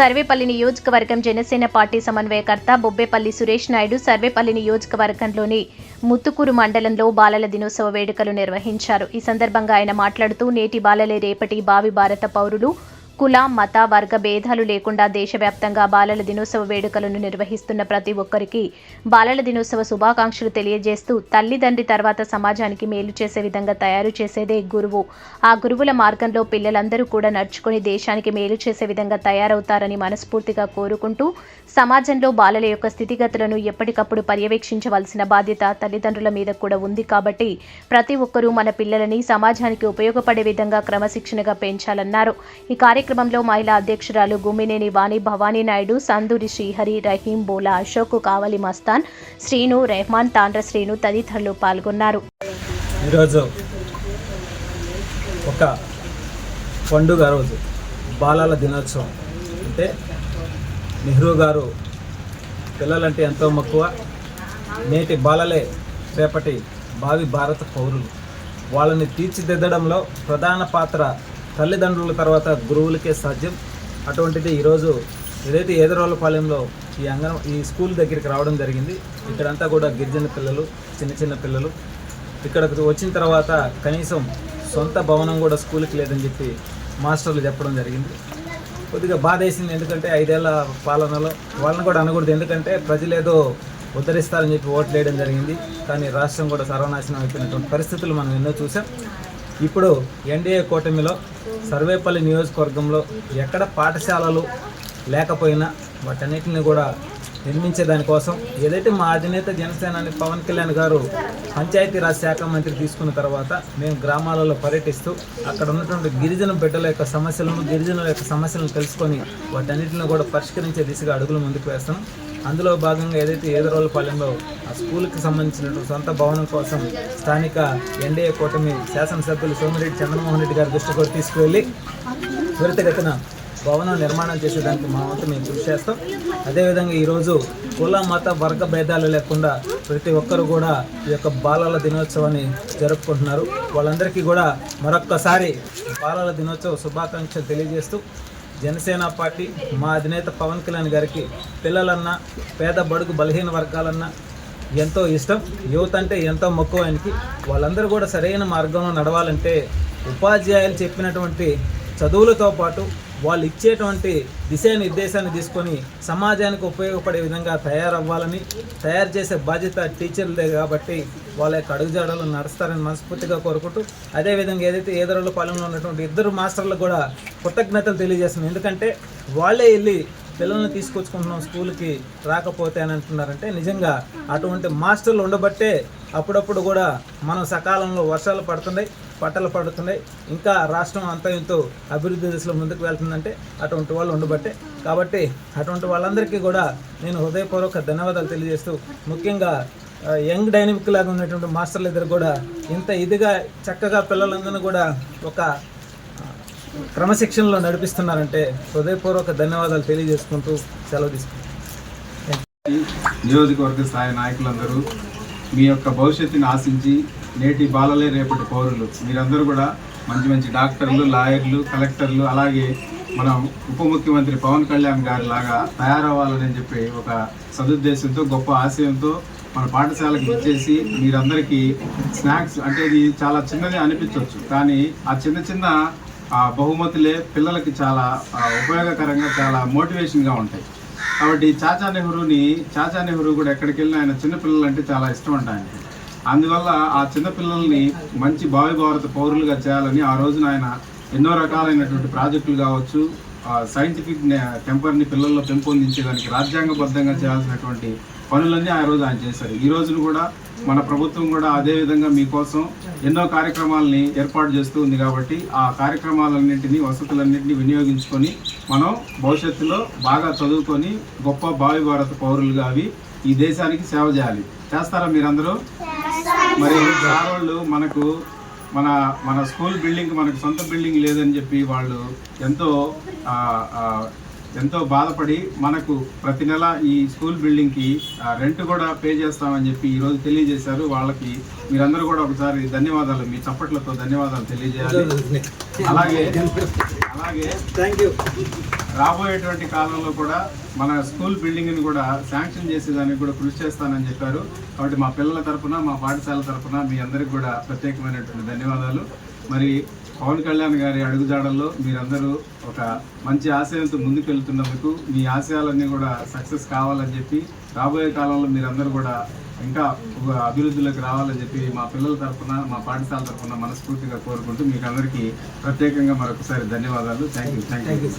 సర్వేపల్లి నియోజకవర్గం జనసేన పార్టీ సమన్వయకర్త బొబ్బేపల్లి సురేష్ నాయుడు సర్వేపల్లి నియోజకవర్గంలోని ముత్తుకూరు మండలంలో బాలల దినోత్సవ వేడుకలు నిర్వహించారు. ఈ సందర్భంగా ఆయన మాట్లాడుతూ నేటి బాలలే రేపటి భావి భారత పౌరులు. కుల మత వర్గ భేదాలు లేకుండా దేశవ్యాప్తంగా బాలల దినోత్సవ వేడుకలను నిర్వహిస్తున్న ప్రతి ఒక్కరికి బాలల దినోత్సవ శుభాకాంక్షలు తెలియజేస్తూ తల్లిదండ్రి తర్వాత సమాజానికి మేలు చేసే విధంగా తయారు చేసేదే గురువు. ఆ గురువుల మార్గంలో పిల్లలందరూ కూడా నడుచుకొని దేశానికి మేలు చేసే విధంగా తయారవుతారని మనస్ఫూర్తిగా కోరుకుంటూ సమాజంలో బాలల యొక్క స్థితిగతులను ఎప్పటికప్పుడు పర్యవేక్షించవలసిన బాధ్యత తల్లిదండ్రుల మీద కూడా ఉంది కాబట్టి ప్రతి ఒక్కరూ మన పిల్లలని సమాజానికి ఉపయోగపడే విధంగా క్రమశిక్షణగా పెంచాలన్నారు. ఈ కార్యక్రమం కార్యక్రమంలో మహిళా అధ్యక్షురాలు గుమ్మినేని వాణి భవానీ నాయుడు సందూరి శ్రీహరి రహీం బోలా అశోక్ కావలి మస్తాన్ శ్రీను రెహమాన్ తాండ్ర శ్రీను తదితరులు పాల్గొన్నారు. ఈరోజు ఒక పండుగ రోజు బాలల దినోత్సవం. అంటే నెహ్రూ గారు పిల్లలంటే ఎంతో మక్కువ నేటి బాలలే రేపటి భావి భారత పౌరులు. వాళ్ళని తీర్చిదిద్దడంలో ప్రధాన పాత్ర తల్లిదండ్రుల తర్వాత గురువులకే సాధ్యం. అటువంటిది ఈరోజు ఏదైతే ఏదరోళ్ళపాలెంలో ఈ అంగన ఈ స్కూల్ దగ్గరికి రావడం జరిగింది ఇక్కడంతా కూడా గిరిజన పిల్లలు చిన్న చిన్న పిల్లలు. ఇక్కడకు వచ్చిన తర్వాత కనీసం సొంత భవనం కూడా స్కూల్కి లేదని చెప్పి మాస్టర్లు చెప్పడం జరిగింది. కొద్దిగా బాధ వేసింది ఎందుకంటే ఐదేళ్ళ పాలనలో వాళ్ళని కూడా అనకూడదు. ఎందుకంటే ప్రజలు ఏదో ఉద్ధరిస్తారని చెప్పి ఓట్లు వేయడం జరిగింది. కానీ రాష్ట్రం కూడా సర్వనాశనం అయిపోయినటువంటి పరిస్థితులు మనం ఎన్నో చూసాం ఇప్పుడు ఎన్డీఏ కూటమిలో సర్వేపల్లి నియోజకవర్గంలో ఎక్కడ పాఠశాలలు లేకపోయినా వాటన్నిటిని కూడా నిర్మించే దానికోసం ఏదైతే మా అధినేత జనసేనాని పవన్ కళ్యాణ్ గారు పంచాయతీరాజ్ శాఖ మంత్రి తీసుకున్న తర్వాత మేము గ్రామాలలో పర్యటిస్తూ అక్కడ ఉన్నటువంటి గిరిజన బిడ్డల యొక్క సమస్యలను గిరిజనుల యొక్క సమస్యలను తెలుసుకొని వాటన్నిటిని కూడా పరిష్కరించే దిశగా అడుగులు ముందుకు వేస్తాం అందులో భాగంగా ఏదైతే ఏదరోలపాలెంలో ఆ స్కూల్కి సంబంధించినటువంటి సొంత భవనం కోసం స్థానిక ఎన్డీఏ కూటమి శాసనసభ్యులు సోమిరెడ్డి చంద్రమోహన్ రెడ్డి గారి దృష్టి కూడా తీసుకువెళ్ళి త్వరితగతిన భవనం నిర్మాణం చేసేదానికి మా వంతు మేము కృషి చేస్తాం. అదేవిధంగా ఈరోజు కుల మత వర్గ భేదాలు లేకుండా ప్రతి ఒక్కరు కూడా ఈ యొక్క బాలల దినోత్సవాన్ని జరుపుకుంటున్నారు. వాళ్ళందరికీ కూడా మరొక్కసారి బాలల దినోత్సవ శుభాకాంక్షలు తెలియజేస్తూ జనసేన పార్టీ మా అధినేత పవన్ కళ్యాణ్ గారికి పిల్లలన్నా పేద బడుగు బలహీన వర్గాలన్నా ఎంతో ఇష్టం. యువత అంటే ఎంతో మక్కువ ఆయనకి వాళ్ళందరూ కూడా సరైన మార్గంలో నడవాలంటే ఉపాధ్యాయులు చెప్పినటువంటి చదువులతో పాటు వాళ్ళు ఇచ్చేటువంటి దిశానిర్దేశాన్ని తీసుకొని సమాజానికి ఉపయోగపడే విధంగా తయారవ్వాలని తయారు చేసే బాధ్యత టీచర్లదే కాబట్టి వాళ్ళ యొక్క అడుగుజాడలు నడుస్తారని మనస్ఫూర్తిగా కోరుకుంటూ అదేవిధంగా ఏదైతే ఏదరలో పాలెంలో ఉన్నటువంటి ఇద్దరు మాస్టర్లకు కూడా కృతజ్ఞతలు తెలియజేస్తున్నాం. ఎందుకంటే వాళ్ళే వెళ్ళి పిల్లల్ని తీసుకొచ్చుకుంటున్నాం స్కూల్కి రాకపోతే అని అంటున్నారంటే నిజంగా అటువంటి మాస్టర్లు ఉండబట్టే అప్పుడప్పుడు కూడా మనం సకాలంలో వర్షాలు పడుతున్నాయి. పట్టలు పడుతున్నాయి. ఇంకా రాష్ట్రం అంతా అభివృద్ధి దిశలో ముందుకు వెళ్తుందంటే అటువంటి వాళ్ళు ఉండబట్టే. కాబట్టి అటువంటి వాళ్ళందరికీ కూడా నేను హృదయపూర్వక ధన్యవాదాలు తెలియజేస్తూ ముఖ్యంగా యంగ్ డైనమిక్ లాగా ఉన్నటువంటి మాస్టర్లు ఇద్దరు కూడా ఇంత ఇదిగా చక్కగా పిల్లలందరినీ కూడా ఒక క్రమశిక్షణలో నడిపిస్తున్నారంటే హృదయపూర్వక ధన్యవాదాలు తెలియజేసుకుంటూ సెలవు తీసుకుంటాం నియోజకవర్గ స్థాయి నాయకులందరూ మీ యొక్క భవిష్యత్తుని ఆశించి నేటి బాలలే రేపటి పౌరులు. మీరందరూ కూడా మంచి మంచి డాక్టర్లు లాయర్లు కలెక్టర్లు అలాగే మనం ఉప ముఖ్యమంత్రి పవన్ కళ్యాణ్ గారి లాగా తయారవ్వాలని చెప్పి ఒక సదుద్దేశంతో గొప్ప ఆశయంతో మన పాఠశాలకు ఇచ్చేసి మీరందరికీ స్నాక్స్ అంటే ఇది చాలా చిన్నది అనిపించవచ్చు కానీ ఆ చిన్న చిన్న బహుమతులే పిల్లలకి చాలా ఉపయోగకరంగా చాలా మోటివేషన్గా ఉంటాయి. కాబట్టి చాచా నెహ్రూని చాచా నెహ్రూ కూడా ఎక్కడికి వెళ్ళినా ఆయన చిన్నపిల్లలు అంటే చాలా ఇష్టం అంట ఆయనకి. అందువల్ల ఆ చిన్నపిల్లల్ని మంచి భావి భారత పౌరులుగా చేయాలని ఆ రోజున ఆయన ఎన్నో రకాలైనటువంటి ప్రాజెక్టులు కావచ్చు సైంటిఫిక్ టెంపర్ని పిల్లల్లో పెంపొందించేదానికి రాజ్యాంగబద్ధంగా చేయాల్సినటువంటి పనులన్నీ ఆ రోజు ఆయన చేశారు. ఈ రోజున కూడా మన ప్రభుత్వం కూడా అదే విధంగా మీకోసం ఎన్నో కార్యక్రమాలని ఏర్పాటు చేస్తూ ఉంది కాబట్టి ఆ కార్యక్రమాలన్నింటినీ వసతులన్నింటినీ వినియోగించుకొని మనం భవిష్యత్తులో బాగా చదువుకొని గొప్ప భావి భారత పౌరులుగా అవి ఈ దేశానికి సేవ చేయాలి. చేస్తారా మీరందరూ? మరి వాళ్ళు మనకు మన మన స్కూల్ బిల్డింగ్ మనకు సొంత బిల్డింగ్ లేదని చెప్పి వాళ్ళు ఎంతో ఎంతో బాధపడి మనకు ప్రతి నెల ఈ స్కూల్ బిల్డింగ్కి రెంట్ కూడా పే చేస్తామని చెప్పి ఈరోజు తెలియజేశారు. వాళ్ళకి మీరందరూ కూడా ఒకసారి ధన్యవాదాలు మీ చప్పట్లతో ధన్యవాదాలు తెలియజేయాలి. అలాగే అలాగే థ్యాంక్ యూ రాబోయేటువంటి కాలంలో కూడా మన స్కూల్ బిల్డింగ్ని కూడా శాంక్షన్ చేసేదానికి కూడా కృషి చేస్తానని చెప్పారు. కాబట్టి మా పిల్లల తరపున మా పాఠశాల తరఫున మీ అందరికి కూడా ప్రత్యేకమైనటువంటి ధన్యవాదాలు. మరి పవన్ కళ్యాణ్ గారి అడుగుజాడల్లో మీరందరూ ఒక మంచి ఆశయంతో ముందుకెళ్తున్నందుకు మీ ఆశయాలన్నీ కూడా సక్సెస్ కావాలని చెప్పి రాబోయే కాలంలో మీరందరూ కూడా ఇంకా అభివృద్ధిలోకి రావాలని చెప్పి మా పిల్లల తరపున మా పాఠశాల తరపున మనస్ఫూర్తిగా కోరుకుంటూ మీకు అందరికీ ప్రత్యేకంగా మరొకసారి ధన్యవాదాలు. Thank you thank you